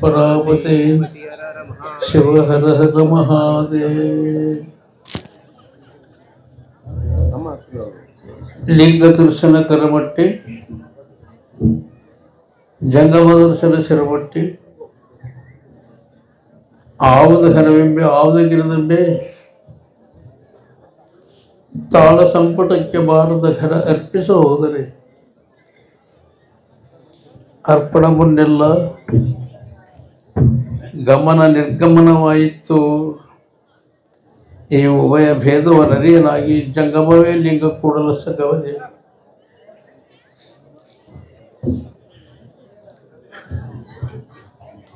ಪರಾಪತೆ ಶಿವಹರ ಹರ ಹರ ಮಹಾದೇವ್. ಲಿಂಗ ದರ್ಶನ ಕರಮಟ್ಟಿ ಜಂಗಮ ದರ್ಶನ ಶಿರಮಟ್ಟಿ, ಆವುದ ಹರವೆಂಬೆ, ಆವುದ ಗಿರದಂಬೆ, ತಾಳ ಸಂಪುಟಕ್ಕೆ ಬಾರದ ಘರ ಅರ್ಪಿಸ ಹೋದರೆ ಅರ್ಪಣ ಮುನ್ನೆಲ್ಲ ಗಮನ ನಿರ್ಗಮನವಾಯಿತು. ಈ ಉಭಯ ಭೇದವ ನರಿಯನಾಗಿ ಜಂಗಮವೇ ಲಿಂಗ ಕೂಡಲ ಸಗವದೆ.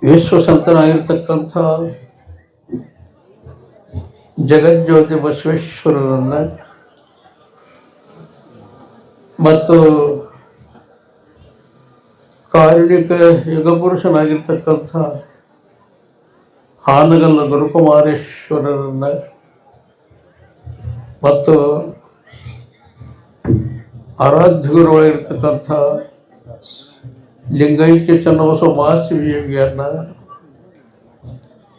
ವಿಶ್ವಸಂತನಾಗಿರ್ತಕ್ಕಂಥ ಜಗಜ್ಯೋತಿ ಬಸವೇಶ್ವರರನ್ನ ಮತ್ತು ಕಾರುಣಿಕ ಯುಗಪುರುಷನಾಗಿರ್ತಕ್ಕಂಥ ಹಾನಗಲ್ಲ ಗುರುಕುಮಾರೇಶ್ವರರನ್ನ ಮತ್ತು ಆರಾಧ್ಯ ಗುರುವಾಗಿರ್ತಕ್ಕಂಥ ಲಿಂಗೈಕ್ಯ ಚನ್ನಬಸವ ಮಹಾಶಿವಿಯನ್ನ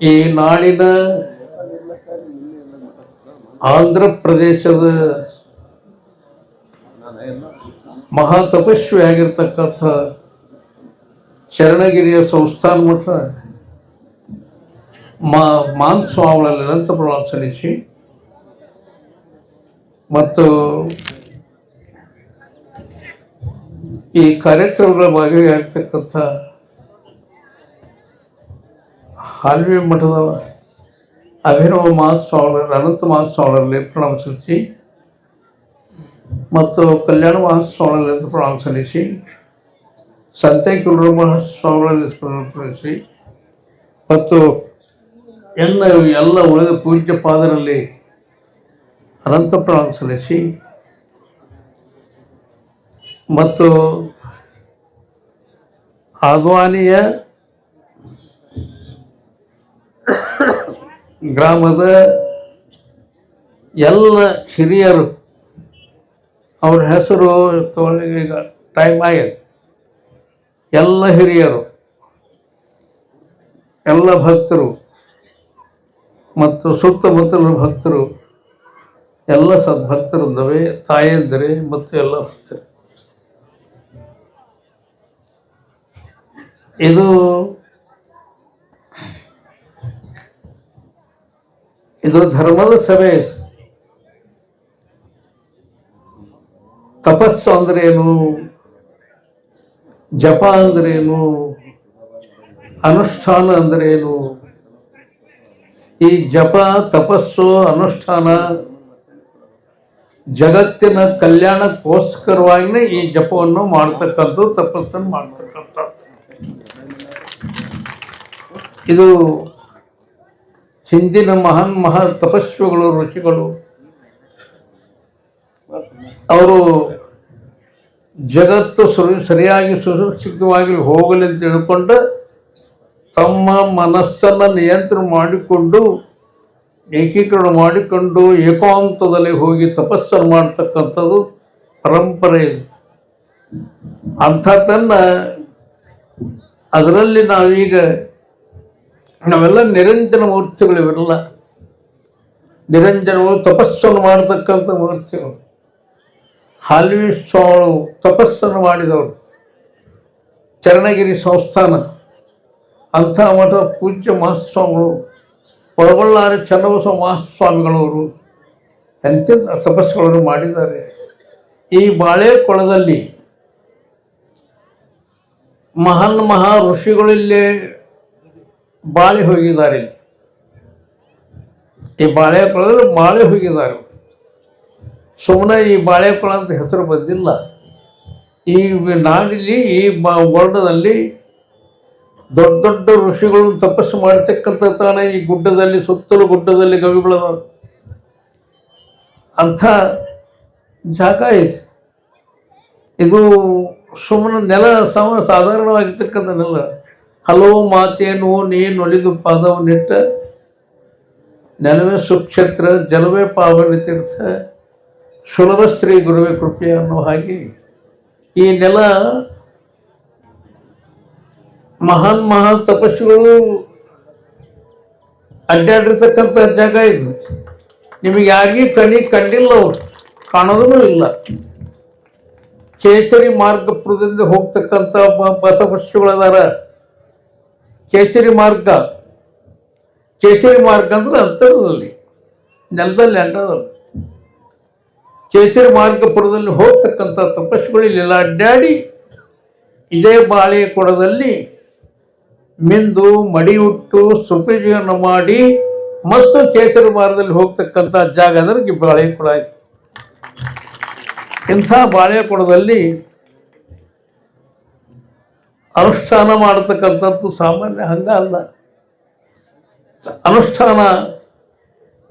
ಈ ನಾಡಿನ ಆಂಧ್ರ ಪ್ರದೇಶದ ಮಹಾ ತಪಸ್ವಿ ಆಗಿರ್ತಕ್ಕಂಥ ಶರಣಗಿರಿಯ ಸಂಸ್ಥಾನ ಮಠ ಮಾ ಮಾನ್ ಸ್ವಾಮಿಗಳಲ್ಲಿ ಅನಂತ ಪ್ರಣಾಮ ಸಲ್ಲಿಸಿ ಮತ್ತು ಈ ಕಾರ್ಯಕ್ರಮಗಳ ಭಾಗಿಯಾಗಿರ್ತಕ್ಕಂಥ ಹಾಲ್ವಿ ಮಠದ ಅಭಿನವ ಮಹಾಸ್ವಾಮಿಗಳಲ್ಲಿ ಅನಂತ ಮಹಾಸ್ವಾಮಿಗಳಲ್ಲಿ ಪ್ರಣಾಮ ಸಲ್ಲಿಸಿ, ಮತ್ತು ಕಲ್ಯಾಣ ಮಹಾಸ್ವಾಮಿಗಳಲ್ಲಿ ಪ್ರಣಾಮ ಸಲ್ಲಿಸಿ, ಸಂತೆ ಕುರು ಮಹಾಸ್ವಾಮಿಗಳಲ್ಲಿ ಪ್ರಣಾಮ ಸಲ್ಲಿಸಿ ಮತ್ತು ಎಲ್ಲ ಎಲ್ಲ ಉಳಿದ ಪೂಜ್ಯ ಪಾದರಲ್ಲಿ ಅನಂತ ಪ್ರಾಣ ಸಲ್ಲಿಸಿ ಮತ್ತು ಆದ್ವಾನಿಯ ಗ್ರಾಮದ ಎಲ್ಲ ಹಿರಿಯರು ಅವ್ರ ಹೆಸರು ಈಗ ಟೈಮ್ ಆಗಿದೆ. ಎಲ್ಲ ಹಿರಿಯರು, ಎಲ್ಲ ಭಕ್ತರು ಮತ್ತು ಸುತ್ತಮುತ್ತಲಿನ ಭಕ್ತರು, ಎಲ್ಲ ಸದ್ಭಕ್ತರಿಂದವೇ ತಾಯಂದರೆ ಮತ್ತು ಎಲ್ಲ ಭಕ್ತರು. ಇದು ಇದು ಧರ್ಮದ ಸಭೆ ಇದು. ತಪಸ್ಸು ಅಂದ್ರೇನು ಜಪ ಅಂದ್ರೇನು ಅನುಷ್ಠಾನ ಅಂದ್ರೇನು ಈ ಜಪ ತಪಸ್ಸು ಅನುಷ್ಠಾನ ಜಗತ್ತಿನ ಕಲ್ಯಾಣಕ್ಕೋಸ್ಕರವಾಗಿಯೇ ಈ ಜಪವನ್ನು ಮಾಡ್ತಕ್ಕಂಥದ್ದು, ತಪಸ್ಸನ್ನು ಮಾಡ್ತಕ್ಕಂಥದ್ದು. ಇದು ಹಿಂದಿನ ಮಹಾನ್ ಮಹಾ ತಪಸ್ವಿಗಳು, ಋಷಿಗಳು, ಅವರು ಜಗತ್ತು ಸುರ- ಸರಿಯಾಗಿ ಸುಸೂಕ್ಷಿತವಾಗಿ ಹೋಗಲಿ ಅಂತ ತಿಳ್ಕೊಂಡು ತಮ್ಮ ಮನಸ್ಸನ್ನು ನಿಯಂತ್ರಣ ಮಾಡಿಕೊಂಡು, ಏಕೀಕರಣ ಮಾಡಿಕೊಂಡು, ಏಕಾಂತದಲ್ಲಿ ಹೋಗಿ ತಪಸ್ಸನ್ನು ಮಾಡ್ತಕ್ಕಂಥದ್ದು ಪರಂಪರೆ ಇದು. ಅಂಥದ್ದನ್ನು ಅದರಲ್ಲಿ ನಾವೀಗ, ನಾವೆಲ್ಲ ನಿರಂಜನ ಮೂರ್ತಿಗಳು ಇವೆಲ್ಲ ನಿರಂಜನಗಳು ತಪಸ್ಸನ್ನು ಮಾಡತಕ್ಕಂಥ ಮೂರ್ತಿಗಳು. ಹಾಲ್ವಿ ಸ್ವಾಮಿಗಳು ತಪಸ್ಸನ್ನು ಮಾಡಿದವರು. ಚರಣಗಿರಿ ಸಂಸ್ಥಾನ. ಅಂಥ ಮಠ ಪೂಜ್ಯ ಮಹಾಸ್ವಾಮಿಗಳು ಒಳಗೊಳ್ಳಾರೆ ಚನ್ನಬಸವ ಮಹಾಸ್ವಾಮಿಗಳವರು ಎಂತೆಂಥ ತಪಸ್ಸುಗಳನ್ನು ಮಾಡಿದ್ದಾರೆ. ಈ ಬಾಳೆಕೊಳದಲ್ಲಿ ಮಹಾನ್ ಮಹಾ ಋಷಿಗಳಿಲ್ಲೇ ಬಾಳೆ ಹೋಗಿದ್ದಾರೆ. ಈ ಬಾಳೆಕೊಳದಲ್ಲಿ ಬಾಳೆ ಹೋಗಿದ್ದಾರೆ. ಸುಮ್ಮನೆ ಈ ಬಾಳೆಕೊಳ ಅಂತ ಹೆಸರು ಬಂದಿಲ್ಲ. ಈ ನಾಡಿಲ್ಲಿ, ಈ ಬ ವರ್ಣದಲ್ಲಿ ದೊಡ್ಡ ದೊಡ್ಡ ಋಷಿಗಳು ತಪಸ್ಸು ಮಾಡ್ತಕ್ಕಂಥ ತಾನೇ ಈ ಗುಡ್ಡದಲ್ಲಿ, ಸುತ್ತಲೂ ಗುಡ್ಡದಲ್ಲಿ ಕವಿಗಳು ಅಂಥ ಜಾಗ ಐತಿ. ಇದು ಸುಮ್ಮನೆ ನೆಲ ಸಮ ಸಾಧಾರಣವಾಗಿರ್ತಕ್ಕಂಥ ನೆಲ. ಹಲವು ಮಾತೇನು, ನೀನು ಒಲಿದು ಪಾದವು ನಿಟ್ಟ. ನೆಲವೇ ಸುಕ್ಷೇತ್ರ, ಜಲವೇ ಪಾವನ ತೀರ್ಥ. ಸುಲಭ ಶ್ರೀ ಗುರುವೇ ಕೃಪೆ ಅನ್ನೋ ಹಾಗೆ ಈ ನೆಲ ಮಹಾನ್ ಮಹಾನ್ ತಪಸ್ಸುಗಳು ಅಡ್ಡಾಡಿರ್ತಕ್ಕಂಥ ಜಾಗ ಇದು. ನಿಮಗೆ ಯಾರಿಗೂ ಕಣಿ ಕಂಡಿಲ್ಲ ಅವರು. ಕಾಣೋದೂ ಇಲ್ಲ. ಕೇಸರಿ ಮಾರ್ಗಪುರದಿಂದ ಹೋಗ್ತಕ್ಕಂಥ ತಪಸ್ಸುಗಳದಾರ. ಕೇಸರಿ ಮಾರ್ಗ. ಚೇಚರಿ ಮಾರ್ಗ ಅಂದ್ರೆ ಅಂತರದಲ್ಲಿ, ನೆಲದಲ್ಲಿ ಅಂಡದಲ್ಲಿ ಕೇಸರಿ ಮಾರ್ಗಪುರದಲ್ಲಿ ಹೋಗ್ತಕ್ಕಂಥ ತಪಸ್ಸುಗಳು ಇಲ್ಲೆಲ್ಲ ಅಡ್ಡಾಡಿ, ಇದೇ ಬಾಳೆ ಕೊಡದಲ್ಲಿ ಮಿಂದು ಮಡಿಯುಟ್ಟು ಸುಪಜೀವನ ಮಾಡಿ ಮತ್ತು ಚೇತರ ಮಾರ್ಗದಲ್ಲಿ ಹೋಗ್ತಕ್ಕಂಥ ಜಾಗ ಅಂದ್ರೆ ಬಾಳೆ ಕೂಡ ಆಯಿತು ಇಂಥ ಬಾಳೆಕೊಡದಲ್ಲಿ ಅನುಷ್ಠಾನ ಮಾಡತಕ್ಕಂಥದ್ದು ಸಾಮಾನ್ಯ ಹಂಗ ಅಲ್ಲ. ಅನುಷ್ಠಾನ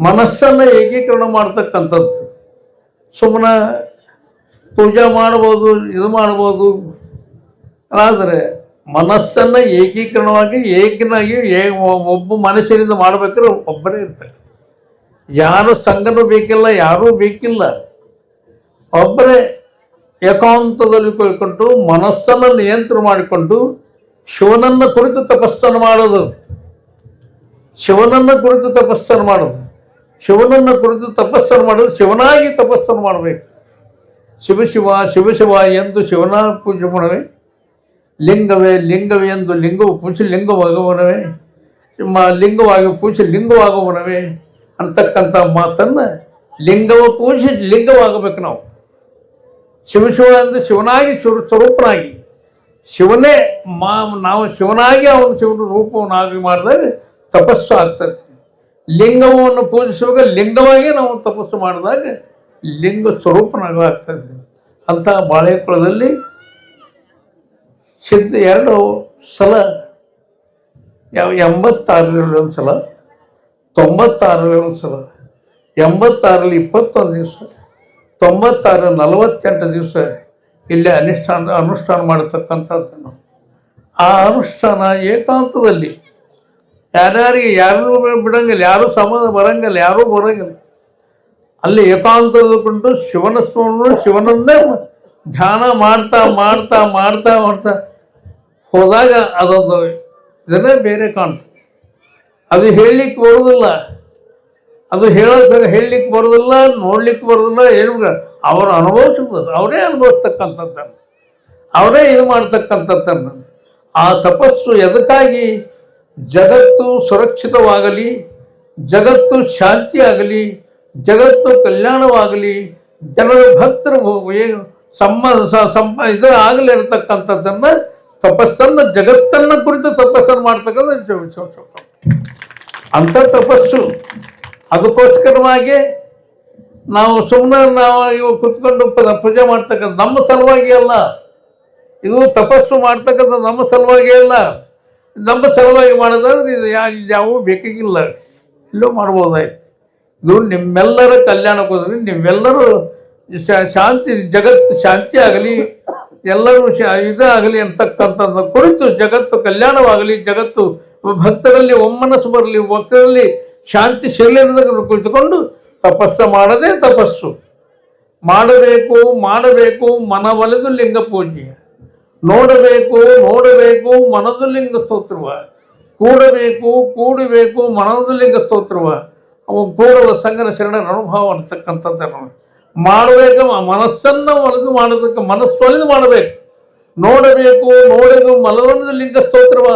ಮನಸ್ಸನ್ನು ಏಕೀಕರಣ ಮಾಡ್ತಕ್ಕಂಥದ್ದು. ಸುಮ್ಮನೆ ಪೂಜೆ ಮಾಡ್ಬೋದು, ಇದು ಮಾಡ್ಬೋದು. ಆದರೆ ಮನಸ್ಸನ್ನು ಏಕೀಕರಣವಾಗಿ, ಏಕನಾಗಿ ಒಬ್ಬ ಮನುಷ್ಯನಿಂದ ಮಾಡ್ಬೇಕಾದ್ರೆ ಒಬ್ಬರೇ ಇರ್ತಾರೆ. ಯಾರು ಸಂಘನೂ ಬೇಕಿಲ್ಲ, ಯಾರೂ ಬೇಕಿಲ್ಲ. ಒಬ್ಬರೇ ಏಕಾಂತದಲ್ಲಿ ಕುಳಿತುಕೊಂಡು, ಮನಸ್ಸನ್ನು ನಿಯಂತ್ರಣ ಮಾಡಿಕೊಂಡು, ಶಿವನನ್ನು ಕುರಿತು ತಪಸ್ಸನ್ನು ಮಾಡೋದು. ಶಿವನನ್ನು ಕುರಿತು ತಪಸ್ಸನ್ನು ಮಾಡೋದು. ಶಿವನನ್ನು ಕುರಿತು ತಪಸ್ಸನ್ನು ಮಾಡೋದು, ಶಿವನಾಗಿ ತಪಸ್ಸನ್ನು ಮಾಡಬೇಕು. ಶಿವ ಶಿವ ಎಂದು ಶಿವನ ಪೂಜೆ ಮಾಡವೆ ಲಿಂಗವೇ ಲಿಂಗವೇ ಎಂದು ಲಿಂಗವು ಪೂಜೆ ಲಿಂಗವಾಗುವನವೇ ನಿಮ್ಮ ಲಿಂಗವಾಗಿ ಪೂಜೆ ಲಿಂಗವಾಗುವನವೇ ಅಂತಕ್ಕಂಥ ಮಾತನ್ನು ಲಿಂಗವ ಪೂಜೆ, ಲಿಂಗವಾಗಬೇಕು ನಾವು. ಶಿವ ಶಿವ ಅಂದರೆ ಶಿವನಾಗಿ ಶಿವ ಸ್ವರೂಪನಾಗಿ. ಶಿವನೇ ಮಾ ನಾವು ಶಿವನಾಗಿ ಅವನು ಶಿವನ ರೂಪವನ್ನಾಗಿ ಮಾಡಿದಾಗ ತಪಸ್ಸು ಆಗ್ತದೆ. ಲಿಂಗವನ್ನು ಪೂಜಿಸುವಾಗ ಲಿಂಗವಾಗಿ ನಾವು ತಪಸ್ಸು ಮಾಡಿದಾಗ ಲಿಂಗ ಸ್ವರೂಪನಾಗ ಆಗ್ತದೆ ಅಂಥ ಬಾಳೆಕೊಳದಲ್ಲಿ ಸಿದ್ಧ ಎರಡು ಸಲ ಯಾವ ಎಂಬತ್ತಾರರಲ್ಲಿ ಒಂದು ಸಲ ತೊಂಬತ್ತಾರರಲ್ಲಿ ಒಂದು ಸಲ, ಎಂಬತ್ತಾರರಲ್ಲಿ ಇಪ್ಪತ್ತೊಂದು ದಿವಸ ತೊಂಬತ್ತಾರು ನಲವತ್ತೆಂಟು ದಿವಸ ಇಲ್ಲಿ ಅನುಷ್ಠಾನ ಅನುಷ್ಠಾನ ಮಾಡತಕ್ಕಂಥದ್ದನ್ನು. ಆ ಅನುಷ್ಠಾನ ಏಕಾಂತದಲ್ಲಿ ಯಾರ್ಯಾರಿಗೆ ಯಾರೂ ಬಿಡಂಗಿಲ್ಲ, ಯಾರೂ ಸಮಾಧ ಬರಂಗಿಲ್ಲ, ಯಾರೂ ಬರಂಗಿಲ್ಲ. ಅಲ್ಲಿ ಏಕಾಂತದಕೊಂಡು ಶಿವನ ಸ್ಮರಣೆ, ಶಿವನನ್ನೇ ಧ್ಯಾನ ಮಾಡ್ತಾ ಮಾಡ್ತಾ ಮಾಡ್ತಾ ಮಾಡ್ತಾ ಹೋದಾಗ ಅದೊಂದು ಇದನ್ನೇ ಬೇರೆ ಕಾಣ್ತದೆ ಅದು ಹೇಳಲಿಕ್ಕೆ ಬರೋದಿಲ್ಲ. ಅದು ಹೇಳೋಕೆ ಹೇಳಲಿಕ್ಕೆ ಬರೋದಿಲ್ಲ, ನೋಡ್ಲಿಕ್ಕೆ ಬರೋದಿಲ್ಲ, ಏನು ಅವರು ಅನುಭವಿಸ್ತದೆ ಅವರೇ ಅನುಭವಿಸ್ತಕ್ಕಂಥದ್ದನ್ನು. ಅವರೇ ಇದು ಮಾಡ್ತಕ್ಕಂಥದ್ದನ್ನು. ಆ ತಪಸ್ಸು ಎದಕ್ಕಾಗಿ? ಜಗತ್ತು ಸುರಕ್ಷಿತವಾಗಲಿ, ಜಗತ್ತು ಶಾಂತಿಯಾಗಲಿ, ಜಗತ್ತು ಕಲ್ಯಾಣವಾಗಲಿ, ಜನರ ಭಕ್ತರು ಏನು ಸಮ್ಮ ಸ- ಸಂಪ ಇದು ಆಗಲಿ ಇರತಕ್ಕಂಥದ್ದನ್ನು ತಪಸ್ಸನ್ನು ಜಗತ್ತನ್ನ ಕುರಿತು ತಪಸ್ಸನ್ನು ಮಾಡ್ತಕ್ಕಂಥ. ಅಂಥ ತಪಸ್ಸು. ಅದಕ್ಕೋಸ್ಕರವಾಗಿ ನಾವು ಸುಮ್ಮನೆ ನಾವು ಇವು ಕುತ್ಕೊಂಡು ಪೂಜೆ ಮಾಡ್ತಕ್ಕಂಥ ನಮ್ಮ ಸಲುವಾಗಿ ಅಲ್ಲ. ಇದು ತಪಸ್ಸು ಮಾಡ್ತಕ್ಕಂಥ ನಮ್ಮ ಸಲುವಾಗಿ ಅಲ್ಲ. ನಮ್ಮ ಸಲುವಾಗಿ ಮಾಡೋದಾದ್ರೆ ಇದು ಯಾ ಯಾವೂ ಬೇಕಾಗಿಲ್ಲ. ಇಲ್ಲೂ ಮಾಡ್ಬೋದಾಯ್ತು. ಇದು ನಿಮ್ಮೆಲ್ಲರ ಕಲ್ಯಾಣಕ್ಕೋದ್ರೆ, ನಿಮ್ಮೆಲ್ಲರೂ ಶಾಂತಿ ಜಗತ್ತು ಶಾಂತಿ ಆಗಲಿ. ಎಲ್ಲರೂ ಶಾ ಇದಾಗಲಿ ಅಂತಕ್ಕಂಥದ್ದು ಕುರಿತು ಜಗತ್ತು ಕಲ್ಯಾಣವಾಗಲಿ, ಜಗತ್ತು ಭಕ್ತರಲ್ಲಿ ಒಮ್ಮನಸ್ಸು ಬರಲಿ, ಭಕ್ತರಲ್ಲಿ ಶಾಂತಿ ಶೈಲಿಯನ್ನು ಕುಳಿತುಕೊಂಡು ತಪಸ್ಸು ಮಾಡದೇ ತಪಸ್ಸು. ಮಾಡಬೇಕು ಮಾಡಬೇಕು, ಮನವೊಲೆದು ಲಿಂಗ ಪೂಜೆ ನೋಡಬೇಕು ನೋಡಬೇಕು, ಮನದು ಲಿಂಗ ಸ್ತೋತ್ರವ. ಕೂಡಬೇಕು ಕೂಡಬೇಕು, ಮನದು ಲಿಂಗ ಸ್ತೋತ್ರವ. ಅವು ಕೂಡಲ ಸಂಗನ ಶರಣರ ಅನುಭವ ಅಂತಕ್ಕಂಥದ್ದನ್ನು ಮಾಡಬೇಕು ಮನಸ್ಸನ್ನು ಒಲಿದು ಮಾಡೋದಕ್ಕೆ ಮನಸ್ಸು ಒಲಿದು ಮಾಡಬೇಕು. ನೋಡಬೇಕು ನೋಡಬೇಕು ಮನವೊಲಿದು ಲಿಂಗ ಸ್ತೋತ್ರವ.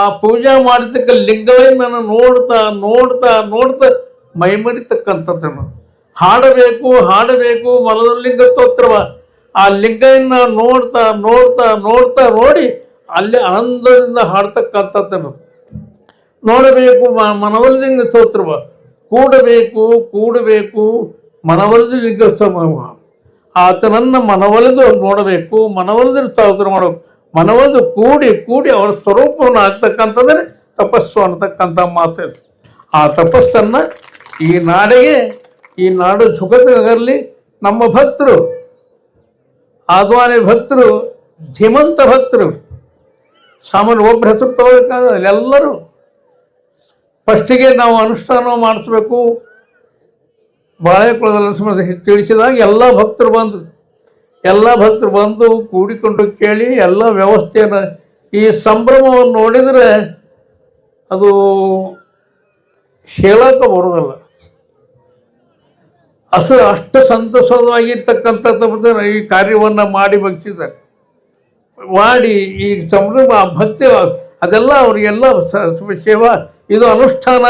ಆ ಪೂಜೆ ಮಾಡಿದ್ದಕ್ಕೆ ಲಿಂಗವೇ ನಾನು ನೋಡ್ತಾ ನೋಡ್ತಾ ನೋಡ್ತಾ ಮೈಮರಿತಕ್ಕಂಥದ್ದನ್ನು. ಹಾಡಬೇಕು ಹಾಡಬೇಕು ಮಲದ ಲಿಂಗ ಸ್ತೋತ್ರವ. ಆ ಲಿಂಗನ್ನ ನೋಡ್ತಾ ನೋಡ್ತಾ ನೋಡ್ತಾ ನೋಡಿ ಅಲ್ಲಿ ಆನಂದದಿಂದ ಹಾಡ್ತಕ್ಕಂಥದ್ದನ್ನು. ನೋಡಬೇಕು ಮನವಲ್ಲಿಂಗ ಸ್ತೋತ್ರವ. ಕೂಡಬೇಕು ಕೂಡಬೇಕು ಮನವೊಲಿದ ಲಿಂಗ ಆತನನ್ನ ಮನವೊಲಿದು ನೋಡಬೇಕು ಮನವೊಲಿದು ಸ್ತೋತ್ರ ಮಾಡಬೇಕು. ಮನವೊಲಿದು ಕೂಡಿ ಕೂಡಿ ಅವರ ಸ್ವರೂಪವನ್ನು ಆಗ್ತಕ್ಕಂಥದ್ದೇ ತಪಸ್ಸು ಅನ್ನತಕ್ಕಂಥ ಮಾತು ಆ ತಪಸ್ಸನ್ನು ಈ ನಾಡಿಗೆ, ಈ ನಾಡು ಸುಖದಲ್ಲಿ ನಮ್ಮ ಭಕ್ತರು, ಆದ್ವಾನಿ ಭಕ್ತರು, ಧೀಮಂತ ಭಕ್ತರು, ಸಾಮಾನ್ಯ ಒಬ್ಬರ ಹೆಸರು ತಗೋಬೇಕಾದ್ರೆ ಎಲ್ಲರೂ ಫಸ್ಟಿಗೆ ನಾವು ಅನುಷ್ಠಾನ ಮಾಡಿಸ್ಬೇಕು ಬಾಳೆಕೊಳದಲ್ಲಿ ಸಮಸ್ಯೆ ತಿಳಿಸಿದಾಗ ಎಲ್ಲ ಭಕ್ತರು ಬಂದರು. ಎಲ್ಲ ಭಕ್ತರು ಬಂದು ಕೂಡಿಕೊಂಡು ಕೇಳಿ ಎಲ್ಲ ವ್ಯವಸ್ಥೆಯನ್ನು ಈ ಸಂಭ್ರಮವನ್ನು ನೋಡಿದರೆ ಅದು ಹೇಳಕ್ಕೆ ಬರೋದಲ್ಲ ಅಸ ಅಷ್ಟು ಸಂತೋಷವಾಗಿರ್ತಕ್ಕಂಥ ಈ ಕಾರ್ಯವನ್ನು ಮಾಡಿ ಬಗ್ಸಿದ್ದಾರೆ ಮಾಡಿ ಈ ಸಂಭ್ರಮ, ಭಕ್ತಿ, ಅದೆಲ್ಲ ಅವರಿಗೆಲ್ಲ ಸೇವಾ, ಇದು ಅನುಷ್ಠಾನ.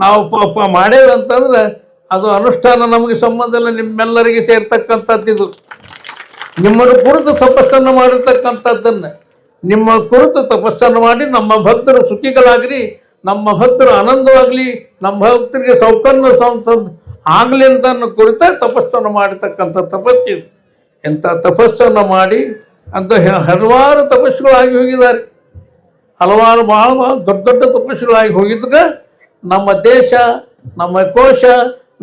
ನಾವು ಪಾಪ ಪ- ಮಾಡೇವೆ ಅಂತಂದ್ರೆ ಅದು ಅನುಷ್ಠಾನ ನಮಗೆ ಸಂಬಂಧ ಇಲ್ಲ, ನಿಮ್ಮೆಲ್ಲರಿಗೆ ಸೇರ್ತಕ್ಕಂಥದ್ದು ಇದು. ನಿಮ್ಮನ್ನು ಕುರಿತು ತಪಸ್ಸನ್ನು ಮಾಡಿರ್ತಕ್ಕಂಥದ್ದನ್ನು. ನಿಮ್ಮ ಕುರಿತು ತಪಸ್ಸನ್ನು ಮಾಡಿ ನಮ್ಮ ಭಕ್ತರು ಸುಖಿಗಳಾಗಲಿ, ನಮ್ಮ ಭಕ್ತರು ಆನಂದವಾಗಲಿ, ನಮ್ಮ ಭಕ್ತರಿಗೆ ಸೌಕರ್ಯ ಸಂಸದ್ ಆಗಲಿ ಅಂತ ಕುರಿತ ತಪಸ್ಸನ್ನು ಮಾಡಿರ್ತಕ್ಕಂಥ ತಪಸ್ಸಿದು ಇಂಥ ತಪಸ್ಸನ್ನು ಮಾಡಿ ಅಂತ ಹಲವಾರು ತಪಸ್ಸುಗಳಾಗಿ ಹೋಗಿದ್ದಾರೆ. ಹಲವಾರು ಭಾಳ ದೊಡ್ಡ ದೊಡ್ಡ ತಪಸ್ಸುಗಳಾಗಿ ಹೋಗಿದ್ದಕ್ಕೆ ನಮ್ಮ ದೇಶ, ನಮ್ಮ ಕೋಶ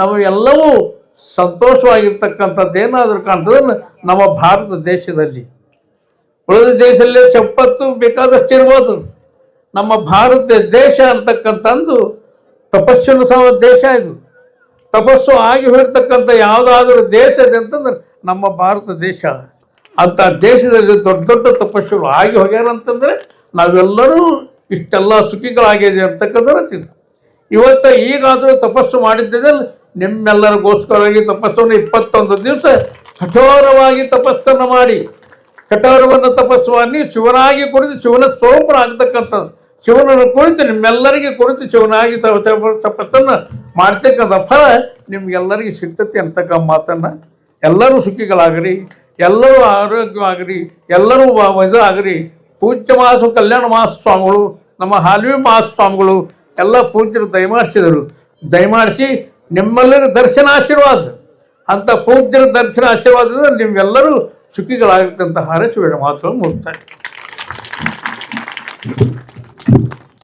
ನಮ್ಮ ಎಲ್ಲವೂ ಸಂತೋಷವಾಗಿರ್ತಕ್ಕಂಥದ್ದು ಏನಾದರೂ ಕಾಣ್ತದೆ ನಮ್ಮ ಭಾರತ ದೇಶದಲ್ಲಿ. ಉಳಿದ ದೇಶದಲ್ಲಿ ಚಪ್ಪತ್ತು ಬೇಕಾದಷ್ಟು ಇರ್ಬೋದು ನಮ್ಮ ಭಾರತ ದೇಶ ಅಂತಕ್ಕಂಥದ್ದು ತಪಸ್ಸಿನ ಸಹ ದೇಶ ಇದು. ತಪಸ್ಸು ಆಗಿ ಹೋಗಿರ್ತಕ್ಕಂಥ ಯಾವುದಾದ್ರೂ ದೇಶದ ಅಂತಂದ್ರೆ ನಮ್ಮ ಭಾರತ ದೇಶ. ಅಂತ ದೇಶದಲ್ಲಿ ದೊಡ್ಡ ದೊಡ್ಡ ತಪಸ್ಸುಗಳು ಆಗಿ ಹೋಗ್ಯಾರ ಅಂತಂದ್ರೆ ನಾವೆಲ್ಲರೂ ಇಷ್ಟೆಲ್ಲ ಸುಖಿಗಳಾಗಿದೆ ಅಂತಕ್ಕಂಥ ತಿಳ್ಕೊ. ಇವತ್ತು ಈಗಾದರೂ ತಪಸ್ಸು ಮಾಡಿದ್ದಲ್ಲಿ ನಿಮ್ಮೆಲ್ಲರಿಗೋಸ್ಕರವಾಗಿ ತಪಸ್ಸನ್ನು ಇಪ್ಪತ್ತೊಂದು ದಿವಸ ಕಠೋರವಾಗಿ ತಪಸ್ಸನ್ನು ಮಾಡಿ. ಕಠೋರವನ್ನು ತಪಸ್ಸು ಶಿವನಾಗಿ ಕುರಿತು ಶಿವನ ಸ್ವರೂಪನಾಗತಕ್ಕಂಥದ್ದು ಶಿವನನ್ನು ಕುರಿತು ನಿಮ್ಮೆಲ್ಲರಿಗೆ ಕುರಿತು ಶಿವನಾಗಿ ತಪಸ್ಸನ್ನು ಮಾಡ್ತಕ್ಕಂಥ ಫಲ ನಿಮ್ಗೆಲ್ಲರಿಗೆ ಸಿಗ್ತತಿ ಅಂತಕ್ಕ ಮಾತನ್ನು. ಎಲ್ಲರೂ ಸುಖಿಗಳಾಗ್ರಿ, ಎಲ್ಲರೂ ಆರೋಗ್ಯವಾಗ್ರಿ, ಎಲ್ಲರೂ ಇದು ಆಗ್ರಿ ಪೂಜ್ಯ ಮಾಸ, ಕಲ್ಯಾಣ ಮಾಸ ಸ್ವಾಮಿಗಳು ನಮ್ಮ ಹಾಲ್ವಿ ಮಹಾಸ್ವಾಮಿಗಳು ಎಲ್ಲ ಪೂಜ್ಯರು ದಯಮಾಡಿಸಿದರು. ದಯಮಾಡಿಸಿ ನಿಮ್ಮೆಲ್ಲರ ದರ್ಶನ ಆಶೀರ್ವಾದ. ಅಂತ ಪೂಜ್ಯರ ದರ್ಶನ ಆಶೀರ್ವಾದದಿಂದ ನೀವೆಲ್ಲರೂ ಸುಖಿಗಳಾಗಿರ್ತಂತ ಹಾರೈಸಿ ಮಾತುಗಳು ಮುಗ್ತಾರೆ